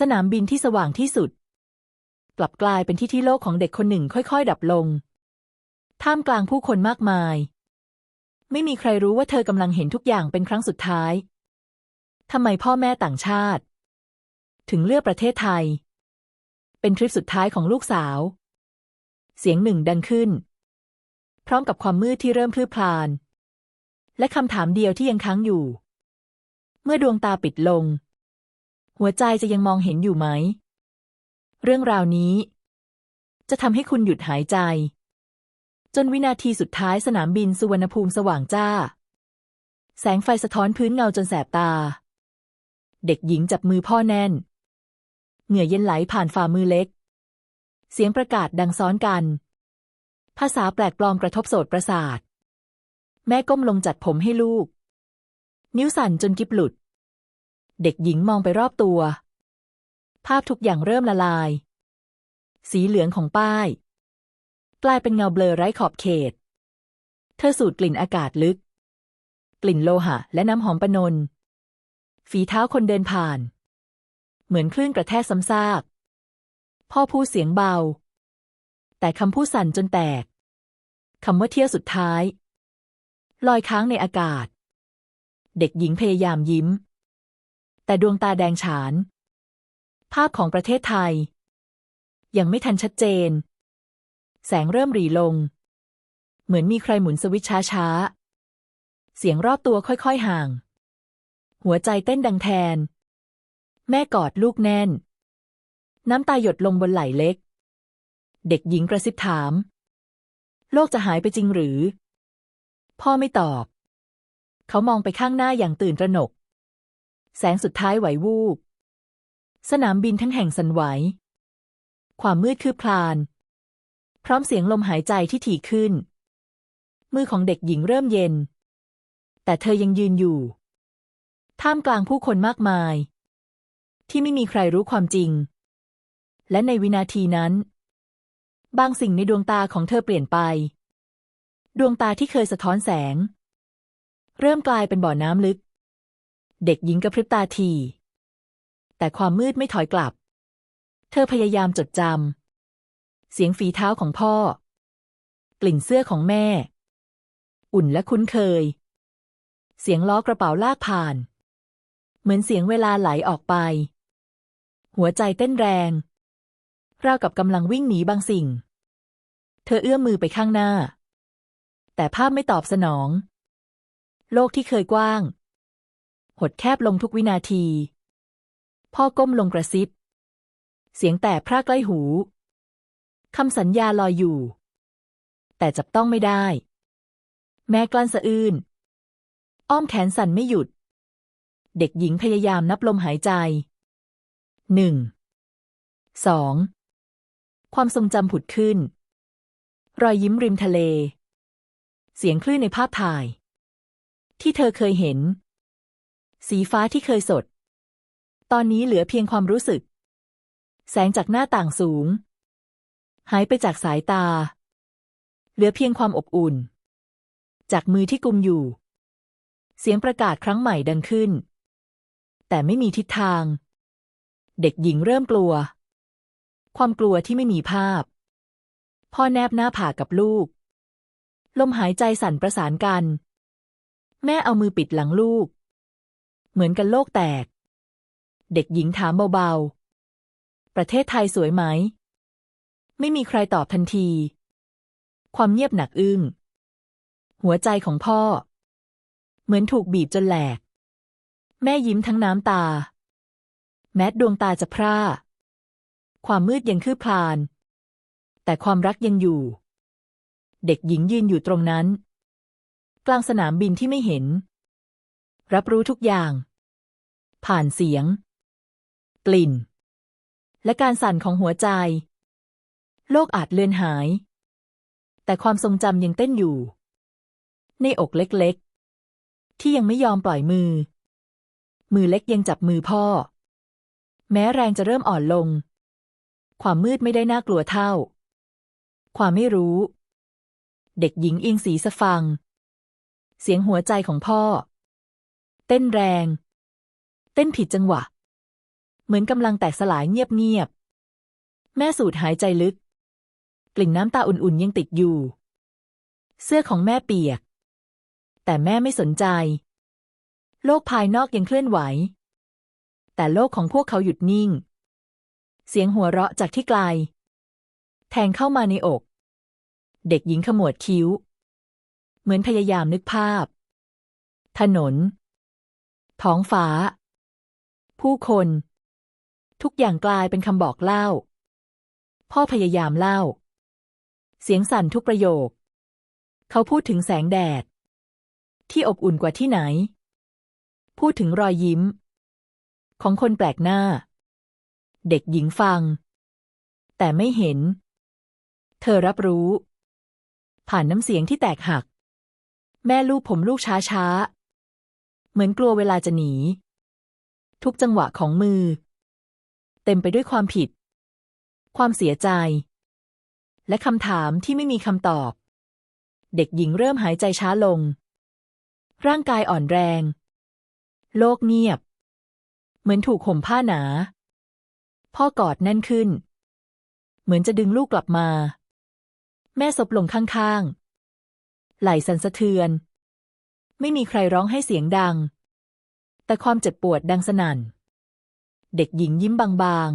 สนามบินที่สว่างที่สุด กลับกลายเป็นที่ที่โลกของเด็กคนหนึ่งค่อยๆ ดับลง ท่ามกลางผู้คนมากมาย ไม่มีใครรู้ว่าเธอกำลังเห็นทุกอย่างเป็นครั้งสุดท้ายทำไมพ่อแม่ต่างชาติ ถึงเลือกประเทศไทย เป็นทริปสุดท้ายของลูกสาว เสียงหนึ่งดังขึ้น พร้อมกับความมืดที่เริ่มพลืบพลาน และคำถามเดียวที่ยังค้างอยู่ เมื่อดวงตาปิดลง หัวใจจะยังมองเห็นอยู่ไหม เรื่องราวนี้ จะทำให้คุณหยุดหายใจ จนวินาทีสุดท้ายสนามบินสุวรรณภูมิสว่างจ้า แสงไฟสะท้อนพื้นเงาจนแสบตา เด็กหญิงจับมือพ่อแน่น เหงื่อเย็นไหลผ่านฝ่ามือเล็ก เสียงประกาศดังซ้อนกัน ภาษาแปลกปลอมกระทบโสตประสาท แม่ก้มลงจัดผมให้ลูก นิ้วสั่นจนกิบหลุด เด็กหญิงมองไปรอบตัว ภาพทุกอย่างเริ่มละลาย สีเหลืองของป้าย กลายเป็นเงาเบลอไร้ขอบเขต เธอสูดกลิ่นอากาศลึก กลิ่นโลหะ และน้ำหอมปนน ฝีเท้าคนเดินผ่าน เหมือนคลื่นกระแทกซ้ำซาก พ่อพูดเสียงเบา แต่คำพูดสั่นจนแตกคำว่าเที่ยวสุดท้าย ลอยค้างในอากาศ เด็กหญิงพยายามยิ้ม แต่ดวงตาแดงฉาน ภาพของประเทศไทย ยังไม่ทันชัดเจน แสงเริ่มหรี่ลง เหมือนมีใครหมุนสวิตช์ช้าๆ เสียงรอบตัวค่อยๆห่าง หัวใจเต้นดังแทน แม่กอดลูกแน่น น้ำตาหยดลงบนไหล่เล็ก เด็กหญิงกระซิบถาม โลกจะหายไปจริงหรือ พ่อไม่ตอบ เขามองไปข้างหน้าอย่างตื่นตระหนก แสงสุดท้ายไหววูบ สนามบินทั้งแห่งสั่นไหว ความมืดคืบคลาน พร้อมเสียงลมหายใจที่ถี่ขึ้น มือของเด็กหญิงเริ่มเย็น แต่เธอยังยืนอยู่ ท่ามกลางผู้คนมากมาย ที่ไม่มีใครรู้ความจริง และในวินาทีนั้น บางสิ่งในดวงตาของเธอเปลี่ยนไป ดวงตาที่เคยสะท้อนแสง เริ่มกลายเป็นบ่อน้ำลึก เด็กหญิงกระพริบตาที แต่ความมืดไม่ถอยกลับ เธอพยายามจดจำเสียงฝีเท้าของพ่อ กลิ่นเสื้อของแม่ อุ่นและคุ้นเคย เสียงล้อกระเป๋าลากผ่าน เหมือนเสียงเวลาไหลออกไป หัวใจเต้นแรงราวกับกำลังวิ่งหนีบางสิ่ง เธอเอื้อมมือไปข้างหน้า แต่ภาพไม่ตอบสนอง โลกที่เคยกว้าง หดแคบลงทุกวินาที พ่อก้มลงกระซิบ เสียงแต่พร่าใกล้หู คำสัญญาลอยอยู่ แต่จับต้องไม่ได้ แม่กลั้นสะอื้น อ้อมแขนสั่นไม่หยุด เด็กหญิงพยายามนับลมหายใจ หนึ่ง สอง ความทรงจำผุดขึ้น รอยยิ้มริมทะเล เสียงคลื่นในภาพถ่าย ที่เธอเคยเห็น สีฟ้าที่เคยสด ตอนนี้เหลือเพียงความรู้สึก แสงจากหน้าต่างสูง หายไปจากสายตา เหลือเพียงความอบอุ่น จากมือที่กุมอยู่ เสียงประกาศครั้งใหม่ดังขึ้น แต่ไม่มีทิศทาง เด็กหญิงเริ่มกลัว ความกลัวที่ไม่มีภาพ พ่อแนบหน้าผากกับลูก ลมหายใจสั่นประสานกัน แม่เอามือปิดหลังลูก เหมือนกันโลกแตก เด็กหญิงถามเบาๆ ประเทศไทยสวยไหม ไม่มีใครตอบทันที ความเงียบหนักอึ้ง หัวใจของพ่อ เหมือนถูกบีบจนแหลก แม่ยิ้มทั้งน้ำตา แม้ดวงตาจะพร่า ความมืดยังคืบคลาน แต่ความรักยังอยู่ เด็กหญิงยืนอยู่ตรงนั้น กลางสนามบินที่ไม่เห็น รับรู้ทุกอย่าง ผ่านเสียง กลิ่น และการสั่นของหัวใจ โลกอาจเลือนหาย แต่ความทรงจำยังเต้นอยู่ ในอกเล็กๆ ที่ยังไม่ยอมปล่อยมือ มือเล็กยังจับมือพ่อ แม้แรงจะเริ่มอ่อนลง ความมืดไม่ได้น่ากลัวเท่า ความไม่รู้ เด็กหญิงอิงสีสฟัง เสียงหัวใจของพ่อ เต้นแรง เต้นผิดจังหวะ เหมือนกำลังแตกสลายเงียบๆ แม่สูดหายใจลึก กลิ่นน้ำตาอุ่นๆยังติดอยู่ เสื้อของแม่เปียก แต่แม่ไม่สนใจ โลกภายนอกยังเคลื่อนไหว แต่โลกของพวกเขาหยุดนิ่ง เสียงหัวเราะจากที่ไกล แทงเข้ามาในอก เด็กหญิงขมวดคิ้ว เหมือนพยายามนึกภาพถนน ท้องฟ้า ผู้คน ทุกอย่างกลายเป็นคำบอกเล่า พ่อพยายามเล่า เสียงสั่นทุกประโยค เขาพูดถึงแสงแดด ที่อบอุ่นกว่าที่ไหน พูดถึงรอยยิ้ม ของคนแปลกหน้า เด็กหญิงฟัง แต่ไม่เห็น เธอรับรู้ ผ่านน้ำเสียงที่แตกหัก แม่ลูกผมลูกช้าช้า เหมือนกลัวเวลาจะหนี ทุกจังหวะของมือ เต็มไปด้วยความผิด ความเสียใจ และคำถามที่ไม่มีคำตอบ เด็กหญิงเริ่มหายใจช้าลง ร่างกายอ่อนแรง โลกเงียบ เหมือนถูกห่มผ้าหนา พ่อกอดแน่นขึ้น เหมือนจะดึงลูกกลับมา แม่ซบลงข้างๆ ไหล่สั่นสะเทือน ไม่มีใครร้องให้เสียงดัง แต่ความเจ็บปวดดังสนั่น เด็กหญิงยิ้มบาง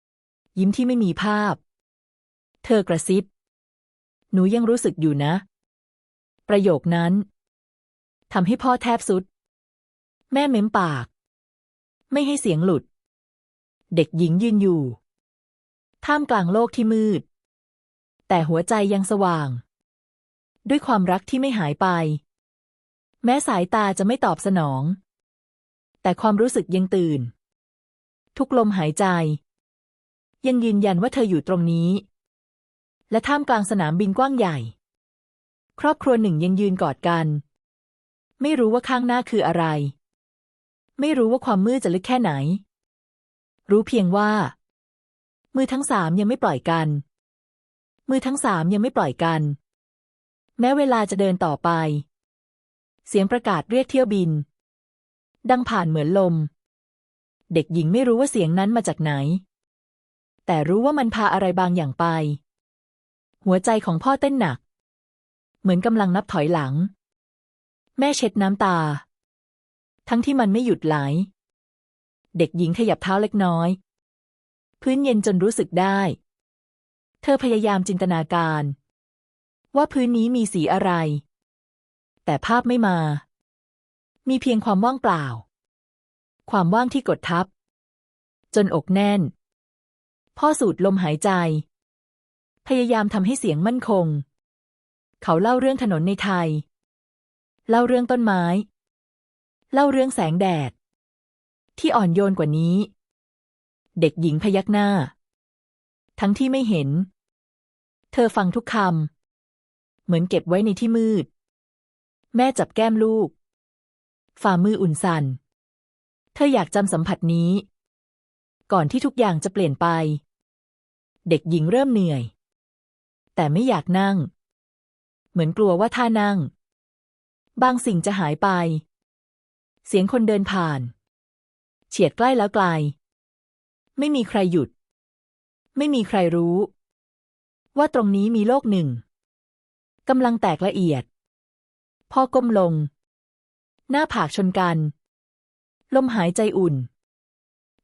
ๆ ยิ้มที่ไม่มีภาพ เธอกระซิบ หนูยังรู้สึกอยู่นะ ประโยคนั้นทำให้พ่อแทบสุด แม่เม้มปาก ไม่ให้เสียงหลุด เด็กหญิงยืนอยู่ ท่ามกลางโลกที่มืด แต่หัวใจยังสว่าง ด้วยความรักที่ไม่หายไป แม้สายตาจะไม่ตอบสนอง แต่ความรู้สึกยังตื่น ทุกลมหายใจ ยังยืนยันว่าเธออยู่ตรงนี้ และท่ามกลางสนามบินกว้างใหญ่ ครอบครัวหนึ่งยังยืนกอดกัน ไม่รู้ว่าข้างหน้าคืออะไร ไม่รู้ว่าความมืดจะลึกแค่ไหน รู้เพียงว่า มือทั้งสามยังไม่ปล่อยกัน มือทั้งสามยังไม่ปล่อยกัน แม้เวลาจะเดินต่อไป เสียงประกาศเรียกเที่ยวบิน ดังผ่านเหมือนลม เด็กหญิงไม่รู้ว่าเสียงนั้นมาจากไหน แต่รู้ว่ามันพาอะไรบางอย่างไป หัวใจของพ่อเต้นหนัก เหมือนกำลังนับถอยหลัง แม่เช็ดน้ำตา ทั้งที่มันไม่หยุดไหล เด็กหญิงขยับเท้าเล็กน้อย พื้นเย็นจนรู้สึกได้ เธอพยายามจินตนาการ ว่าพื้นนี้มีสีอะไร แต่ภาพไม่มา มีเพียงความว่างเปล่า ความว่างที่กดทับ จนอกแน่น พ่อสูดลมหายใจ พยายามทำให้เสียงมั่นคง เขาเล่าเรื่องถนนในไทย เล่าเรื่องต้นไม้ เล่าเรื่องแสงแดด ที่อ่อนโยนกว่านี้ เด็กหญิงพยักหน้า ทั้งที่ไม่เห็น เธอฟังทุกคำเหมือนเก็บไว้ในที่มืด แม่จับแก้มลูก ฝ่ามืออุ่นสั่น เธออยากจำสัมผัสนี้ ก่อนที่ทุกอย่างจะเปลี่ยนไป เด็กหญิงเริ่มเหนื่อย แต่ไม่อยากนั่ง เหมือนกลัวว่าถ้านั่ง บางสิ่งจะหายไป เสียงคนเดินผ่าน เฉียดใกล้แล้วไกล ไม่มีใครหยุด ไม่มีใครรู้ ว่าตรงนี้มีโลกหนึ่งกำลังแตกละเอียด พ่อก้มลง หน้าผากชนกัน ลมหายใจอุ่น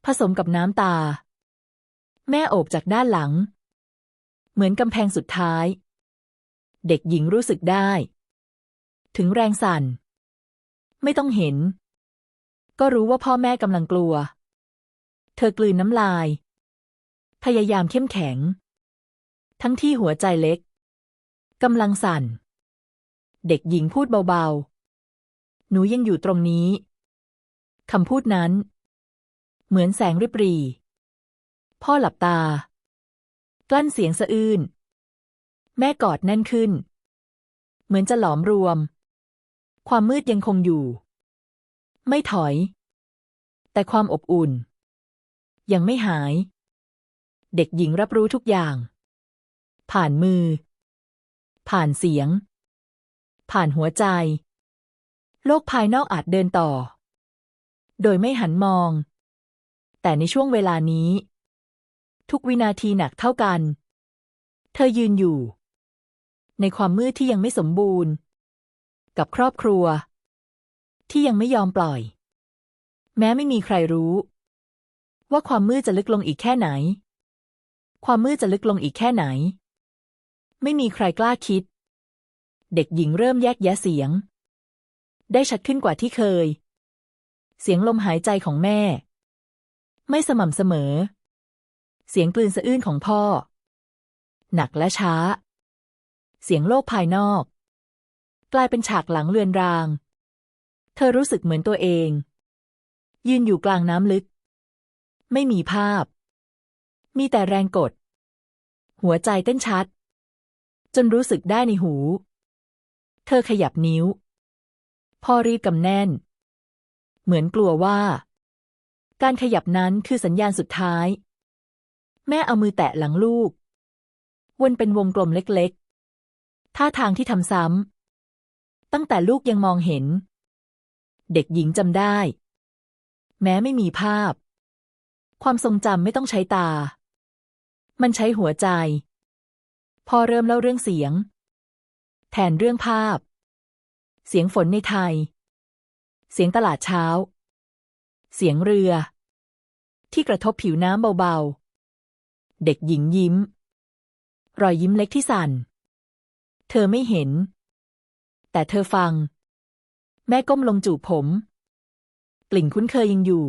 ผสมกับน้ำตา แม่โอบจากด้านหลัง เหมือนกำแพงสุดท้าย เด็กหญิงรู้สึกได้ ถึงแรงสั่น ไม่ต้องเห็น ก็รู้ว่าพ่อแม่กำลังกลัว เธอกลืนน้ำลาย พยายามเข้มแข็ง ทั้งที่หัวใจเล็กกำลังสั่น เด็กหญิงพูดเบาๆ หนูยังอยู่ตรงนี้ คำพูดนั้น เหมือนแสงริบหรี พ่อหลับตา กลั้นเสียงสะอื้น แม่กอดแน่นขึ้น เหมือนจะหลอมรวม ความมืดยังคงอยู่ ไม่ถอย แต่ความอบอุ่น ยังไม่หาย เด็กหญิงรับรู้ทุกอย่าง ผ่านมือ ผ่านเสียง ผ่านหัวใจ โลกภายนอกอาจเดินต่อ โดยไม่หันมอง แต่ในช่วงเวลานี้ ทุกวินาทีหนักเท่ากัน เธอยืนอยู่ ในความมืดที่ยังไม่สมบูรณ์ กับครอบครัว ที่ยังไม่ยอมปล่อย แม้ไม่มีใครรู้ ว่าความมืดจะลึกลงอีกแค่ไหน ความมืดจะลึกลงอีกแค่ไหน ไม่มีใครกล้าคิด เด็กหญิงเริ่มแยกแยะเสียง ได้ชัดขึ้นกว่าที่เคย เสียงลมหายใจของแม่ ไม่สม่ำเสมอ เสียงกลืนสะอื้นของพ่อ หนักและช้า เสียงโลกภายนอก กลายเป็นฉากหลังเรือนราง เธอรู้สึกเหมือนตัวเอง ยืนอยู่กลางน้ำลึก ไม่มีภาพ มีแต่แรงกด หัวใจเต้นชัด จนรู้สึกได้ในหู เธอขยับนิ้วพ่อรีบกำแน่น เหมือนกลัวว่า การขยับนั้นคือสัญญาณสุดท้าย แม่เอามือแตะหลังลูก วนเป็นวงกลมเล็กๆ ท่าทางที่ทำซ้ำ ตั้งแต่ลูกยังมองเห็น เด็กหญิงจำได้ แม้ไม่มีภาพ ความทรงจำไม่ต้องใช้ตา มันใช้หัวใจ พอเริ่มเล่าเรื่องเสียง แทนเรื่องภาพ เสียงฝนในไทย เสียงตลาดเช้า เสียงเรือ ที่กระทบผิวน้ำเบาๆ เด็กหญิงยิ้ม รอยยิ้มเล็กที่สั่น เธอไม่เห็น แต่เธอฟัง แม่ก้มลงจูบผม กลิ่นคุ้นเคยยังอยู่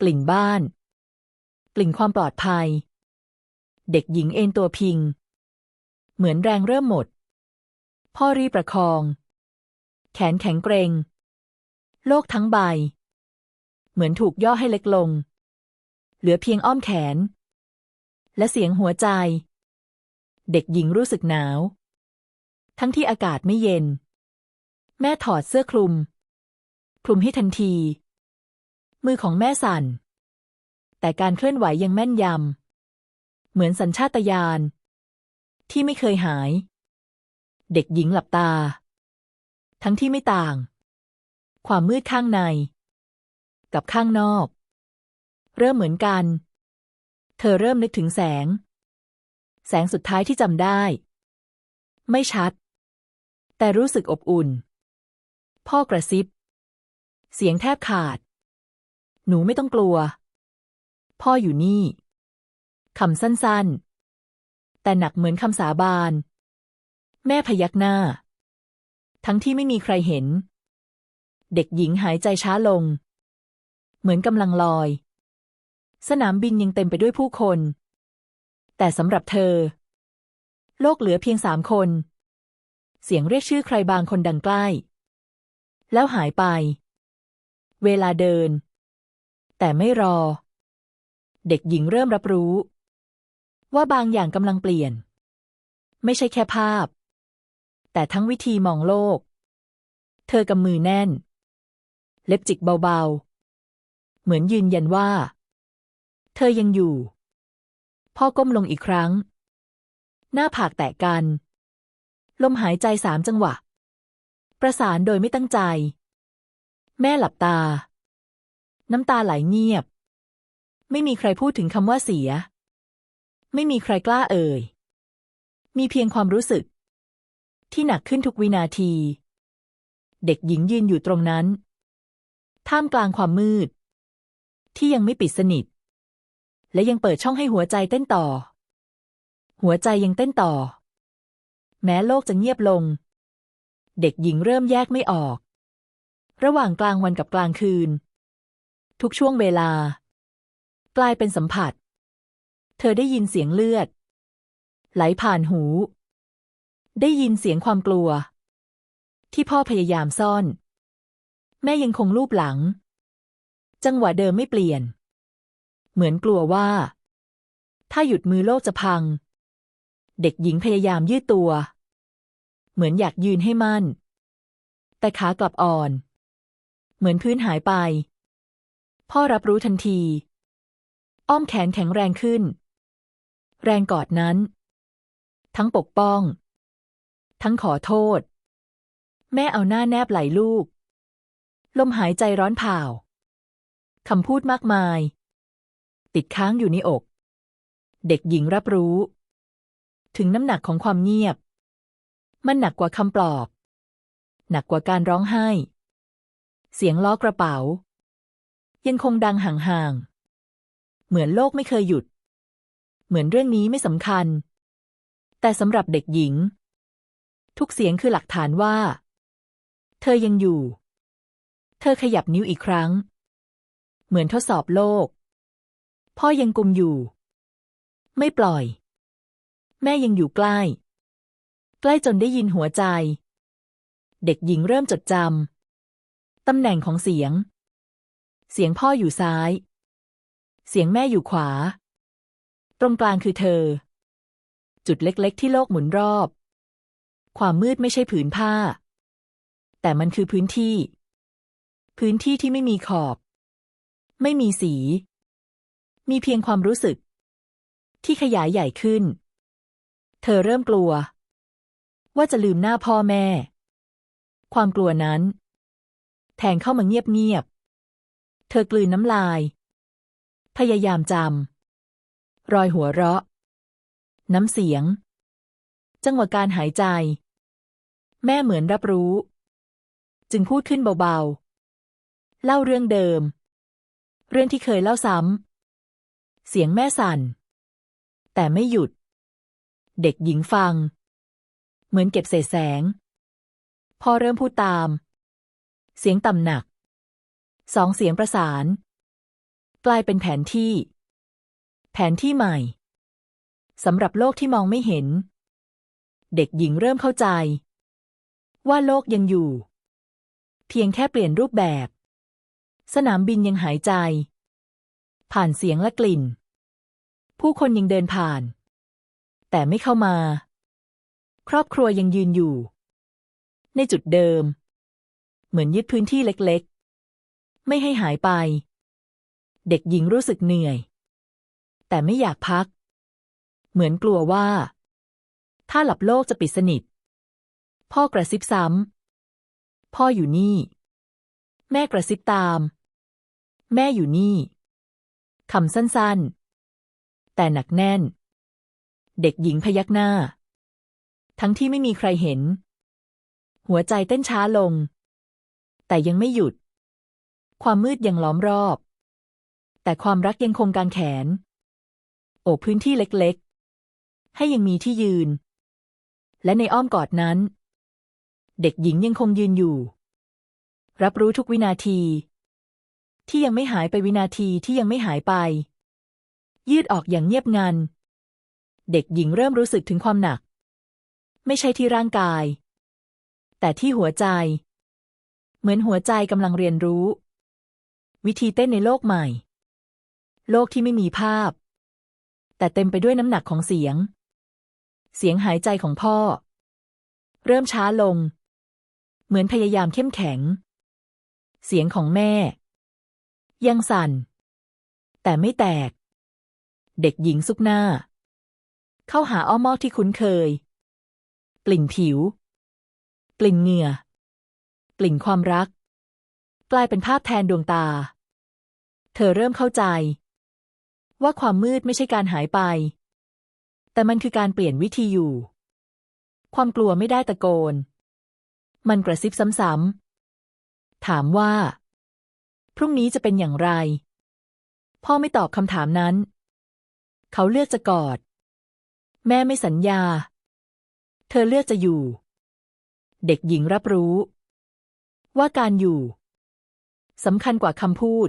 กลิ่นบ้าน กลิ่นความปลอดภัย เด็กหญิงเอนตัวพิง เหมือนแรงเริ่มหมด พ่อรีบประคอง แขนแข็งเกรง โลกทั้งใบ เหมือนถูกย่อให้เล็กลง เหลือเพียงอ้อมแขน และเสียงหัวใจ เด็กหญิงรู้สึกหนาว ทั้งที่อากาศไม่เย็น แม่ถอดเสื้อคลุม คลุมให้ทันที มือของแม่สั่น แต่การเคลื่อนไหวยังแม่นยำเหมือนสัญชาตญาณที่ไม่เคยหาย เด็กหญิงหลับตา ทั้งที่ไม่ต่าง ความมืดข้างใน กับข้างนอก เริ่มเหมือนกัน เธอเริ่มนึกถึงแสง แสงสุดท้ายที่จำได้ ไม่ชัด แต่รู้สึกอบอุ่น พ่อกระซิบ เสียงแทบขาด หนูไม่ต้องกลัว พ่ออยู่นี่คำสั้นๆ แต่หนักเหมือนคำสาบาน แม่พยักหน้า ทั้งที่ไม่มีใครเห็น เด็กหญิงหายใจช้าลง เหมือนกำลังลอย สนามบินยังเต็มไปด้วยผู้คน แต่สำหรับเธอ โลกเหลือเพียงสามคน เสียงเรียกชื่อใครบางคนดังใกล้ แล้วหายไป เวลาเดิน แต่ไม่รอ เด็กหญิงเริ่มรับรู้ ว่าบางอย่างกำลังเปลี่ยนไม่ใช่แค่ภาพ แต่ทั้งวิธีมองโลก เธอกำมือแน่น เล็บจิกเบาๆ เหมือนยืนยันว่า เธอยังอยู่ พ่อก้มลงอีกครั้ง หน้าผากแตะกัน ลมหายใจสามจังหวะ ประสานโดยไม่ตั้งใจ แม่หลับตา น้ำตาไหลเงียบ ไม่มีใครพูดถึงคำว่าเสีย ไม่มีใครกล้าเอ่ยมีเพียงความรู้สึก ที่หนักขึ้นทุกวินาที เด็กหญิงยืนอยู่ตรงนั้น ท่ามกลางความมืด ที่ยังไม่ปิดสนิท และยังเปิดช่องให้หัวใจเต้นต่อ หัวใจยังเต้นต่อ แม้โลกจะเงียบลง เด็กหญิงเริ่มแยกไม่ออก ระหว่างกลางวันกับกลางคืน ทุกช่วงเวลา กลายเป็นสัมผัส เธอได้ยินเสียงเลือด ไหลผ่านหู ได้ยินเสียงความกลัว ที่พ่อพยายามซ่อน แม่ยังคงลูบหลัง จังหวะเดิมไม่เปลี่ยน เหมือนกลัวว่า ถ้าหยุดมือโลกจะพัง เด็กหญิงพยายามยืดตัว เหมือนอยากยืนให้มั่น แต่ขากลับอ่อน เหมือนพื้นหายไป พ่อรับรู้ทันที อ้อมแขนแข็งแรงขึ้น แรงกอดนั้น ทั้งปกป้อง ทั้งขอโทษ แม่เอาหน้าแนบไหลลูก ลมหายใจร้อนเผาคำพูดมากมาย ติดค้างอยู่ในอก เด็กหญิงรับรู้ ถึงน้ำหนักของความเงียบ มันหนักกว่าคำปลอบ หนักกว่าการร้องไห้ เสียงล้อกระเป๋า ยังคงดังห่างๆ เหมือนโลกไม่เคยหยุด เหมือนเรื่องนี้ไม่สำคัญ แต่สำหรับเด็กหญิง ทุกเสียงคือหลักฐานว่า เธอยังอยู่ เธอขยับนิ้วอีกครั้ง เหมือนทดสอบโลก พ่อยังกุมอยู่ ไม่ปล่อย แม่ยังอยู่ใกล้ ใกล้จนได้ยินหัวใจ เด็กหญิงเริ่มจดจำตำแหน่งของเสียง เสียงพ่ออยู่ซ้าย เสียงแม่อยู่ขวา ตรงกลางคือเธอ จุดเล็กๆที่โลกหมุนรอบ ความมืดไม่ใช่ผืนผ้า แต่มันคือพื้นที่ พื้นที่ที่ไม่มีขอบ ไม่มีสี มีเพียงความรู้สึก ที่ขยายใหญ่ขึ้น เธอเริ่มกลัว ว่าจะลืมหน้าพ่อแม่ ความกลัวนั้น แทงเข้ามาเงียบๆ เธอกลืนน้ำลาย พยายามจำรอยหัวเราะ น้ำเสียง จังหวะการหายใจ แม่เหมือนรับรู้ จึงพูดขึ้นเบาๆ เล่าเรื่องเดิม เรื่องที่เคยเล่าซ้ำ เสียงแม่สั่น แต่ไม่หยุด เด็กหญิงฟัง เหมือนเก็บเศษแสง พอเริ่มพูดตาม เสียงต่ำหนัก สองเสียงประสาน กลายเป็นแผนที่ แผนที่ใหม่สำหรับโลกที่มองไม่เห็น เด็กหญิงเริ่มเข้าใจ ว่าโลกยังอยู่ เพียงแค่เปลี่ยนรูปแบบ สนามบินยังหายใจ ผ่านเสียงและกลิ่น ผู้คนยังเดินผ่าน แต่ไม่เข้ามา ครอบครัวยังยืนอยู่ ในจุดเดิม เหมือนยึดพื้นที่เล็กๆ ไม่ให้หายไป เด็กหญิงรู้สึกเหนื่อย แต่ไม่อยากพัก เหมือนกลัวว่า ถ้าหลับโลกจะปิดสนิท พ่อกระซิบซ้ำ พ่ออยู่นี่ แม่กระซิบตาม แม่อยู่นี่ คำสั้นๆ แต่หนักแน่น เด็กหญิงพยักหน้า ทั้งที่ไม่มีใครเห็น หัวใจเต้นช้าลง แต่ยังไม่หยุด ความมืดยังล้อมรอบ แต่ความรักยังคงกางแขน โอบพื้นที่เล็กๆ ให้ยังมีที่ยืนและในอ้อมกอดนั้น เด็กหญิงยังคงยืนอยู่ รับรู้ทุกวินาที ที่ยังไม่หายไปวินาทีที่ยังไม่หายไป ยืดออกอย่างเงียบงัน เด็กหญิงเริ่มรู้สึกถึงความหนัก ไม่ใช่ที่ร่างกาย แต่ที่หัวใจ เหมือนหัวใจกำลังเรียนรู้ วิธีเต้นในโลกใหม่ โลกที่ไม่มีภาพ แต่เต็มไปด้วยน้ำหนักของเสียง เสียงหายใจของพ่อเริ่มช้าลง เหมือนพยายามเข้มแข็ง เสียงของแม่ ยังสั่น แต่ไม่แตก เด็กหญิงซุกหน้า เข้าหาอ้อมอกที่คุ้นเคย กลิ่นผิว กลิ่นเหงื่อ กลิ่นความรัก กลายเป็นภาพแทนดวงตา เธอเริ่มเข้าใจ ว่าความมืดไม่ใช่การหายไป แต่มันคือการเปลี่ยนวิธีอยู่ ความกลัวไม่ได้ตะโกน มันกระซิบซ้ำๆ ถามว่า พรุ่งนี้จะเป็นอย่างไร พ่อไม่ตอบคำถามนั้น เขาเลือกจะกอด แม่ไม่สัญญา เธอเลือกจะอยู่ เด็กหญิงรับรู้ ว่าการอยู่สำคัญกว่าคำพูด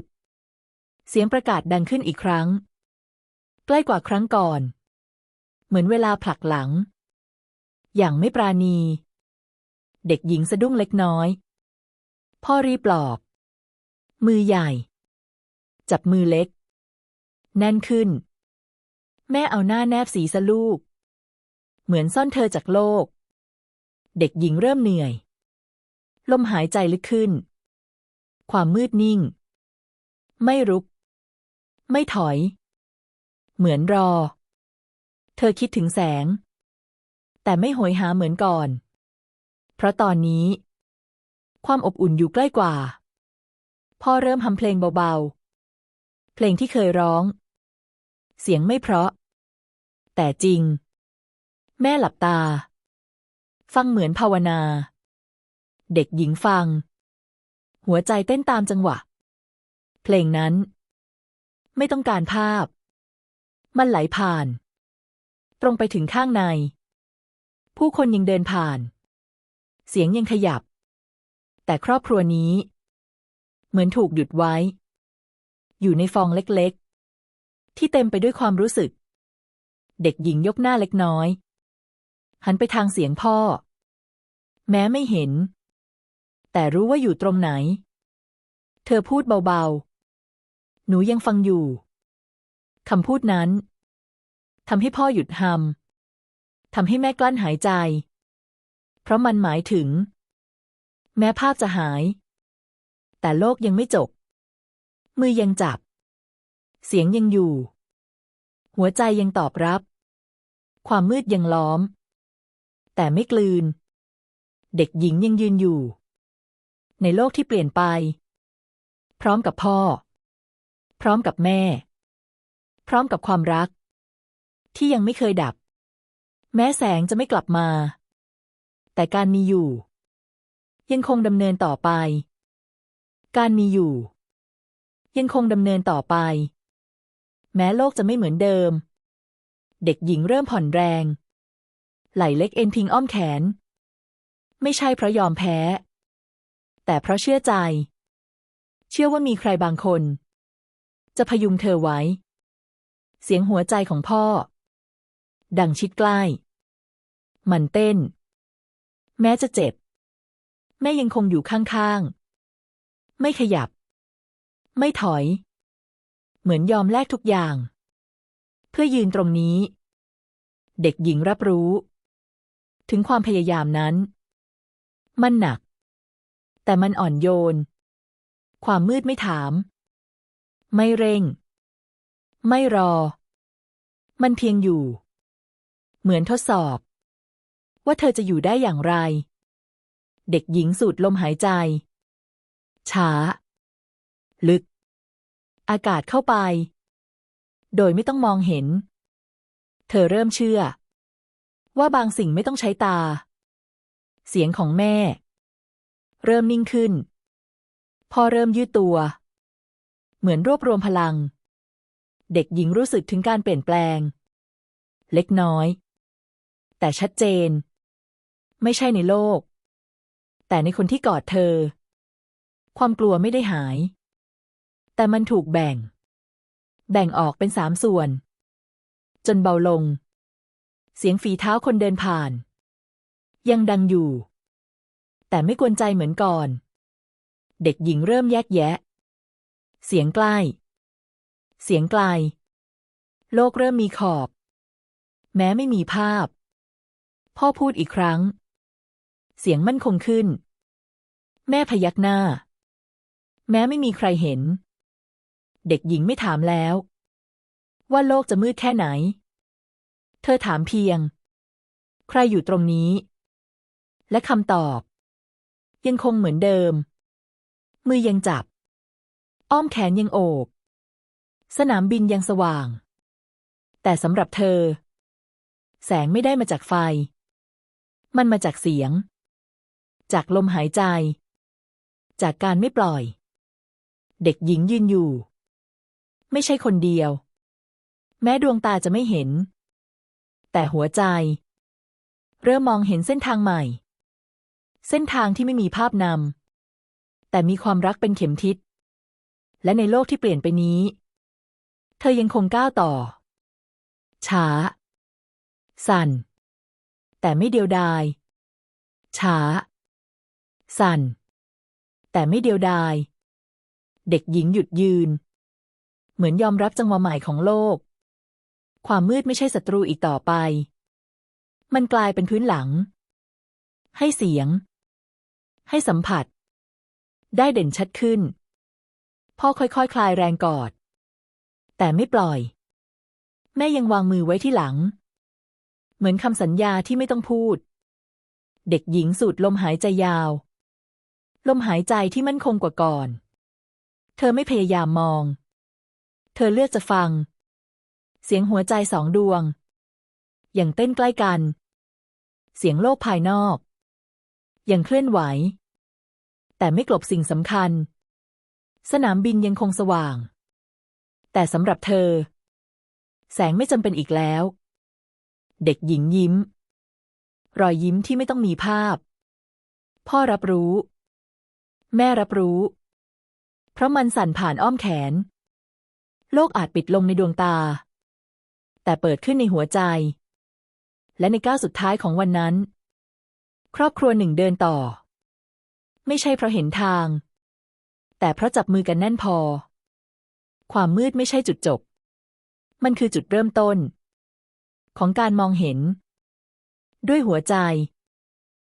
เสียงประกาศดังขึ้นอีกครั้ง ใกล้กว่าครั้งก่อน เหมือนเวลาผลักหลัง อย่างไม่ปราณี เด็กหญิงสะดุ้งเล็กน้อย พ่อรีบปลอบ มือใหญ่ จับมือเล็ก แน่นขึ้น แม่เอาหน้าแนบสีสะลูก เหมือนซ่อนเธอจากโลก เด็กหญิงเริ่มเหนื่อย ลมหายใจลึกขึ้น ความมืดนิ่ง ไม่รุก ไม่ถอย เหมือนรอ เธอคิดถึงแสง แต่ไม่โหยหาเหมือนก่อน เพราะตอนนี้ ความอบอุ่นอยู่ใกล้กว่า พ่อเริ่มทำเพลงเบาๆ เพลงที่เคยร้อง เสียงไม่เพราะ แต่จริง แม่หลับตา ฟังเหมือนภาวนา เด็กหญิงฟัง หัวใจเต้นตามจังหวะ เพลงนั้น ไม่ต้องการภาพ มันไหลผ่าน ตรงไปถึงข้างใน ผู้คนยังเดินผ่าน เสียงยังขยับ แต่ครอบครัวนี้ เหมือนถูกหยุดไว้ อยู่ในฟองเล็กๆ ที่เต็มไปด้วยความรู้สึก เด็กหญิงยกหน้าเล็กน้อย หันไปทางเสียงพ่อ แม้ไม่เห็น แต่รู้ว่าอยู่ตรงไหน เธอพูดเบาๆ หนูยังฟังอยู่คำพูดนั้นทำให้พ่อหยุดหำทำให้แม่กลั้นหายใจ ราะมันหมายถึง แม้ภาพจะหาย แต่โลกยังไม่จบ มือยังจับ เสียงยังอยู่ หัวใจยังตอบรับ ความมืดยังล้อม แต่ไม่กลืน เด็กหญิงยังยืนอยู่ ในโลกที่เปลี่ยนไป พร้อมกับพ่อ พร้อมกับแม่ พร้อมกับความรัก ที่ยังไม่เคยดับ แม้แสงจะไม่กลับมา แต่การมีอยู่ ยังคงดำเนินต่อไป การมีอยู่ ยังคงดำเนินต่อไป แม้โลกจะไม่เหมือนเดิม เด็กหญิงเริ่มผ่อนแรง ไหลเล็กเอ็นพิงอ้อมแขน ไม่ใช่เพราะยอมแพ้ แต่เพราะเชื่อใจ เชื่อว่ามีใครบางคน จะพยุงเธอไว้ เสียงหัวใจของพ่อ ดังชิดใกล้ มันเต้น แม้จะเจ็บ แม่ยังคงอยู่ข้างๆ ไม่ขยับ ไม่ถอย เหมือนยอมแลกทุกอย่าง เพื่อยืนตรงนี้ เด็กหญิงรับรู้ ถึงความพยายามนั้น มันหนัก แต่มันอ่อนโยน ความมืดไม่ถาม ไม่เร่ง ไม่รอ มันเพียงอยู่ เหมือนทดสอบ ว่าเธอจะอยู่ได้อย่างไร เด็กหญิงสูดลมหายใจ ช้า ลึก อากาศเข้าไป โดยไม่ต้องมองเห็น เธอเริ่มเชื่อ ว่าบางสิ่งไม่ต้องใช้ตา เสียงของแม่ เริ่มนิ่งขึ้น พอเริ่มยืดตัว เหมือนรวบรวมพลัง เด็กหญิงรู้สึกถึงการเปลี่ยนแปลง เล็กน้อย แต่ชัดเจน ไม่ใช่ในโลก แต่ในคนที่กอดเธอ ความกลัวไม่ได้หาย แต่มันถูกแบ่ง แบ่งออกเป็นสามส่วน จนเบาลง เสียงฝีเท้าคนเดินผ่าน ยังดังอยู่ แต่ไม่กวนใจเหมือนก่อน เด็กหญิงเริ่มแยกแยะ เสียงใกล้ เสียงไกล โลกเริ่มมีขอบ แม้ไม่มีภาพพ่อพูดอีกครั้ง เสียงมั่นคงขึ้น แม่พยักหน้า แม้ไม่มีใครเห็น เด็กหญิงไม่ถามแล้ว ว่าโลกจะมืดแค่ไหน เธอถามเพียง ใครอยู่ตรงนี้ และคำตอบ ยังคงเหมือนเดิม มือยังจับ อ้อมแขนยังโอบ สนามบินยังสว่าง แต่สำหรับเธอ แสงไม่ได้มาจากไฟ มันมาจากเสียง จากลมหายใจ จากการไม่ปล่อย เด็กหญิงยืนอยู่ ไม่ใช่คนเดียว แม้ดวงตาจะไม่เห็น แต่หัวใจ เริ่มมองเห็นเส้นทางใหม่ เส้นทางที่ไม่มีภาพนำแต่มีความรักเป็นเข็มทิศ และในโลกที่เปลี่ยนไปนี้ เธอยังคงก้าวต่อ ช้า สั่น แต่ไม่เดียวดาย ช้า สั่น แต่ไม่เดียวดาย เด็กหญิงหยุดยืน เหมือนยอมรับจังหวะใหม่ของโลก ความมืดไม่ใช่ศัตรูอีกต่อไป มันกลายเป็นพื้นหลัง ให้เสียง ให้สัมผัส ได้เด่นชัดขึ้น พ่อค่อยๆคคลายแรงกอด แต่ไม่ปล่อย แม่ยังวางมือไว้ที่หลัง เหมือนคำสัญญาที่ไม่ต้องพูดเด็กหญิงสูดลมหายใจยาว ลมหายใจที่มั่นคงกว่าก่อน เธอไม่พยายามมอง เธอเลือกจะฟัง เสียงหัวใจสองดวง อย่างเต้นใกล้กัน เสียงโลกภายนอก อยังเคลื่อนไหว แต่ไม่กลบสิ่งสำคัญ สนามบินยังคงสว่าง แต่สำหรับเธอ แสงไม่จำเป็นอีกแล้ว เด็กหญิงยิ้ม รอยยิ้มที่ไม่ต้องมีภาพ พ่อรับรู้ แม่รับรู้ เพราะมันสั่นผ่านอ้อมแขน โลกอาจปิดลงในดวงตา แต่เปิดขึ้นในหัวใจ และในก้าวสุดท้ายของวันนั้น ครอบครัวหนึ่งเดินต่อ ไม่ใช่เพราะเห็นทาง แต่เพราะจับมือกันแน่นพอ ความมืดไม่ใช่จุดจบ มันคือจุดเริ่มต้น ของการมองเห็น ด้วยหัวใจ